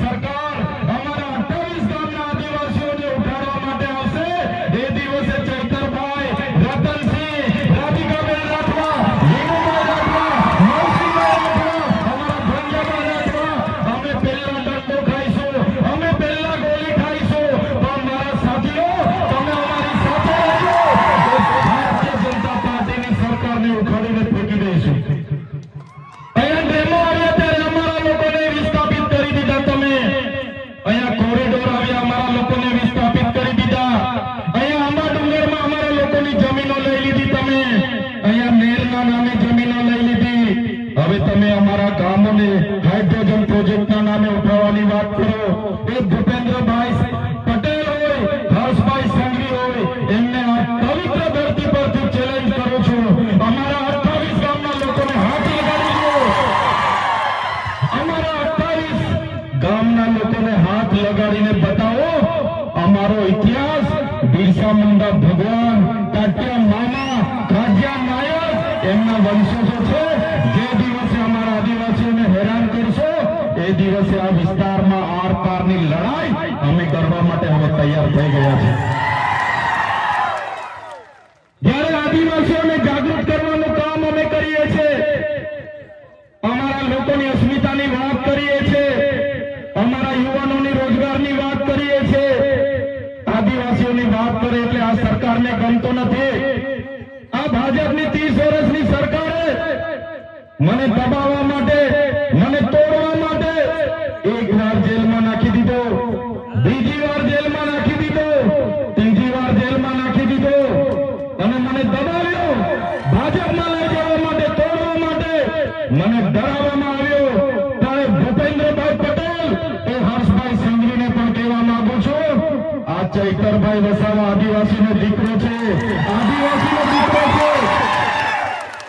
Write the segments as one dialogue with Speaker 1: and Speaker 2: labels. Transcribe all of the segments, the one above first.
Speaker 1: સરકાર એ અમારા 28 ગામના લોકોને હાથ લગાડી દો. અમારા 28 ગામના લોકોને હાથ લગાડીને બતાવો, અમારો ઇતિહાસ, બિરસા મુંડા ભગવાન તાત્યા મામા, ખાજિયા નાયક, એમના વંશજો છે. જે દિવસે અમારા આદિવાસીઓને હેરાન કરશો એ દિવસે આ વિસ્તારમાં આર પારની લડાઈ અમે કરવા માટે હવે તૈયાર થઈ ગયા છે. અમારા લોકોની અસ્મિતાની વાત વાત કરીએ છીએ. આદિવાસીઓની વાત કરે એટલે આ સરકારને ગમતો નથી. આ ભાજપની ત્રીસ વર્ષની સરકારે મને દબાવવા માટે મને ડરાવવામાં આવ્યો. ત્યારે ભૂપેન્દ્રભાઈ પટેલ, એ હર્ષભાઈ સંઘવીને પણ કહેવા માંગુ છું. આ ચૈતરભાઈ વસાવા આદિવાસીનો દીકરો છે. આદિવાસીનો દીકરો છે.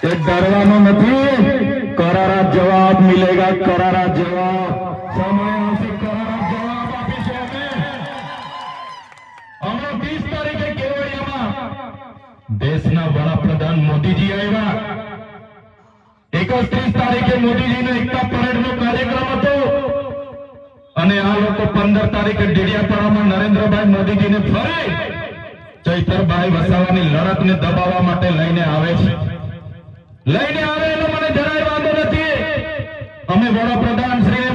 Speaker 1: એ ડરવાનો નથી. કરારા જવાબ મિલેગા, કરારા જવાબ સમય આવશે કરારા જવાબ આપીશું અમે હમણાં 20 તારીખે કેવડિયામાં દેશના વડાપ્રધાન મોદીજી આવ્યા એકત્રીસ તારીખે મોદીજીનો એકતા પરેડનો કાર્યક્રમ હતો. અને આ લોકો પંદર તારીખે ડેડિયાપાડામાં નરેન્દ્રભાઈ મોદીજીને ફરી ચૈતરભાઈ વસાવાની લડતને દબાવવા માટે લઈને આવે છે. લઈને આવે એનો મને જરાય વાંધો નથી. અમે વડાપ્રધાન શ્રીને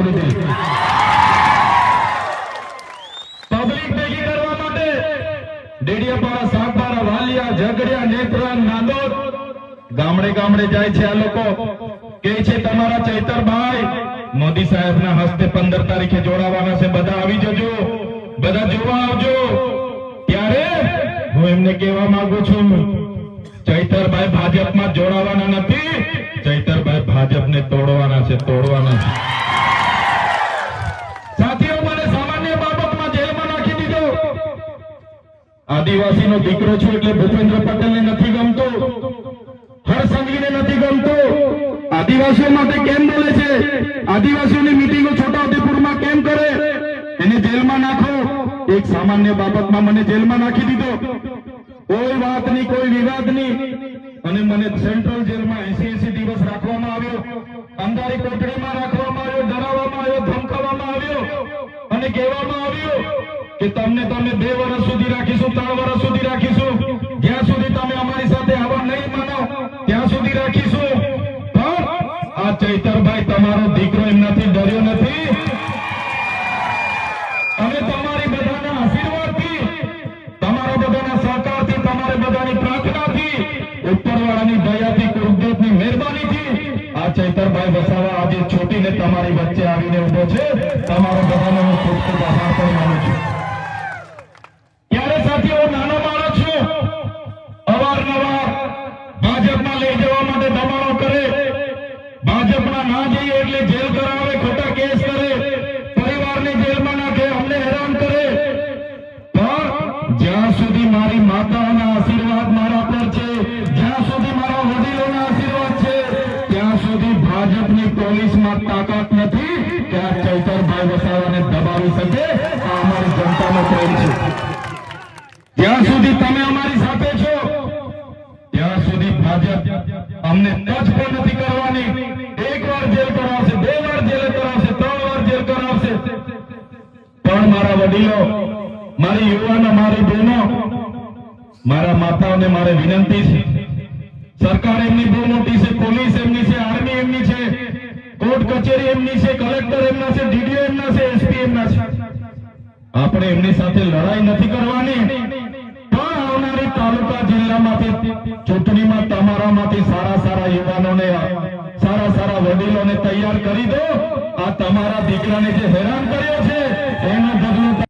Speaker 1: પાર્ટીમાં જોડી પબ્લિક ભેગી કરવા માટે ડેડિયાપાડા સાગબારા વાલિયા ઝઘડિયા નેત્રા નાંદોદ ગામડે ગામડે જાય છે આ લોકો કે છે તમારા ચૈતરભાઈ મોદી સાહેબના હસ્તે પંદર તારીખે જોડાવાના છે બધા આવી જજો બધા જોવા આવજો ત્યારે હું એમને કહેવા માંગુ છું ચૈતરભાઈ ભાજપમાં જોડાવાના નથી. ચૈતરભાઈ ભાજપને તોડવાના છે તોડવાના છે સાથીઓ મને સામાન્ય બાબતમાં જેલમાં નાખી દીધો આદિવાસીનો દીકરો છું એટલે ભૂપેન્દ્ર પટેલને નથી ગમતો. હરસંઘવીને નથી ગમતો. આદિવાસીઓ માટે કેમ બોલે છે? આદિવાસીઓની મીટિંગો છોટાઉદેપુરમાં કેમ કરે? એને જેલમાં નાખો. એક સામાન્ય બાબતમાં મને જેલમાં નાખી દીધો. કોઈ વાત નહીં, કોઈ વિવાદ નહીં. અને મને સેન્ટ્રલ જેલમાં એસી એસી દિવસ રાખવામાં આવ્યો. અંધારી કોટડીમાં રાખવામાં આવ્યો, ડરાવવામાં આવ્યો, ધમકાવવામાં આવ્યો અને કહેવામાં આવ્યું કે તમને તમે બે વર્ષ સુધી રાખીશું, ત્રણ વર્ષ સુધી રાખીશું. જ્યાં સુધી તમે અમારી સાથે આવા નહીં માનો, ત્યાં સુધી રાખીશું. પણ આ ચૈતરભાઈ તમારો દીકરો એમનાથી ડર્યો નથી. તમારી વસાવા આજે છૂટીને તમારી વચ્ચે આવીને ઊભો છે. તમારો બધાનો હું ખૂબ ખૂબ આભાર પણ માનું છું. જેલમાં ના જઈએ એટલે જેલ કરાવે, ખોટા કેસ કરે. પરિવારને જેલમાં નાખે, અમને હેરાન કરે. પણ જ્યાં સુધી મારી માતાના આશીર્વાદ મારા પર છે, જ્યાં સુધી મારા વડીલોના આશીર્વાદ છે, ત્યાં સુધી ભાજપની પોલીસમાં તાકાત નથી ત્યાં ચૈતરભાઈ વસાવાને દબાવી શકે. આ અમારી જનતાનો પ્રેમ છે. જ્યાં સુધી તમે અમારી સાથે છો, ત્યાં સુધી ભાજપ અમને મારા વડીલો, મારી યુવાનો, મારી બહેનો, મારા માતાઓને મારે વિનંતી છે. સરકાર એમની બહુ મોટી છે, પોલીસ એમની છે, આર્મી એમની છે, કોર્ટ કચેરી એમની છે, કલેક્ટર એમના છે, ડીડીઓ એમના છે, એસપી એમના છે. આપણે એમની સાથે લડાઈ નથી કરવાની, પણ આવનારી તાલુકા જિલ્લામાંથી ચૂંટણીમાં તમારામાંથી સારા સારા યુવાનોને સારા સારા વડીલોને તૈયાર કરી દો. આ તમારા દીકરાને જે હેરાન કર્યો છે, એના બદલો